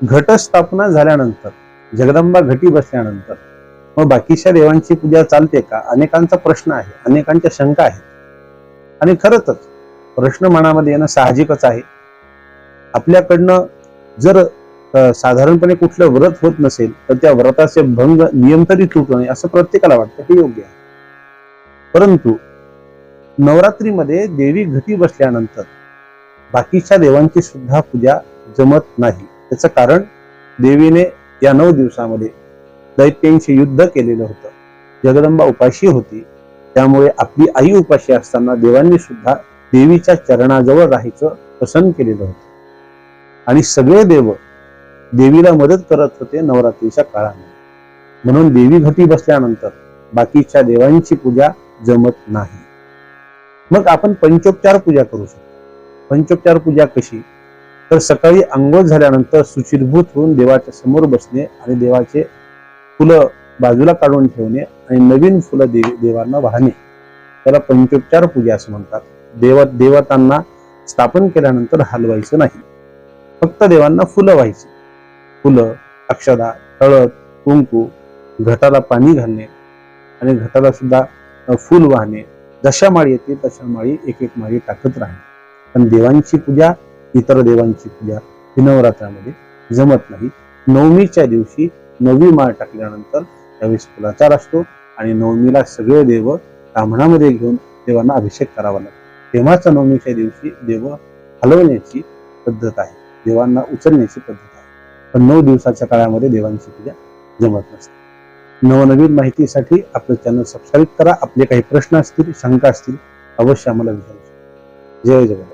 घटस्थापना झाल्यानंतर जगदंबा घटी बसल्यानंतर मग बाकीच्या देवांची पूजा चालते का? अनेकांचा प्रश्न आहे अनेकांच्या शंका आहेत. आणि खरंच प्रश्न मनामध्ये येणं साहजिकच आहे. आपल्याकडनं जर साधारणपणे कुठलं व्रत होत नसेल तर त्या व्रताचे भंग नियम तरी तुटू नये असं प्रत्येकाला वाटतं हे योग्य आहे. परंतु नवरात्रीमध्ये देवी घटी बसल्यानंतर बाकीच्या देवांची सुद्धा पूजा जमत नाही. त्याचं कारण देवीने या नऊ दिवसामध्ये दैत्यांशी युद्ध केलेलं होतं. जगदंबा उपाशी होती. त्यामुळे आपली आई उपाशी असताना देवांनी सुद्धा देवीच्या चरणाजवळ राहायचं पसंत केलेलं होतं. आणि सगळे देव देवीला मदत करत होते नवरात्रीच्या काळामध्ये. म्हणून देवी घटी बसल्यानंतर बाकीच्या देवांची पूजा जमत नाही. मग आपण पंचोपचार पूजा करू शकतो. पंचोपचार पूजा कशी? तर सकाळी आंघोळ झाल्यानंतर सुचिरभूत होऊन देवाच्या समोर बसणे आणि देवाचे फुलं बाजूला काढून ठेवणे आणि नवीन फुलं देव देवांना वाहणे. त्याला पंचोपचार पूजा असं म्हणतात. देव देवतांना स्थापन केल्यानंतर हलवायचं नाही. फक्त देवांना फुलं व्हायची. फुलं अक्षदा हळद कुंकू घटाला पाणी घालणे आणि घटाला सुद्धा फुल वाहणे. जशा माळी येते तशा माळी एक एक माळी टाकत राहणे. पण देवांची पूजा इतर देवांची पूजा ही नवरात्रामध्ये जमत नाही. नवमीच्या दिवशी नववी माळ टाकल्यानंतर त्यावेळेस फुलाचार असतो आणि नवमीला सगळे देव ब्राह्मणामध्ये घेऊन देवांना अभिषेक करावा लागतो. तेव्हाच नवमीच्या दिवशी देव हलवण्याची पद्धत आहे. देवांना उचलण्याची पद्धत आहे. पण नऊ दिवसाच्या काळामध्ये देवांची पूजा जमत नसते. नवनवीन माहितीसाठी आपलं चॅनल सबस्क्राईब करा. आपले काही प्रश्न असतील शंका असतील अवश्य आम्हाला विचारू जय जगन्नाथ.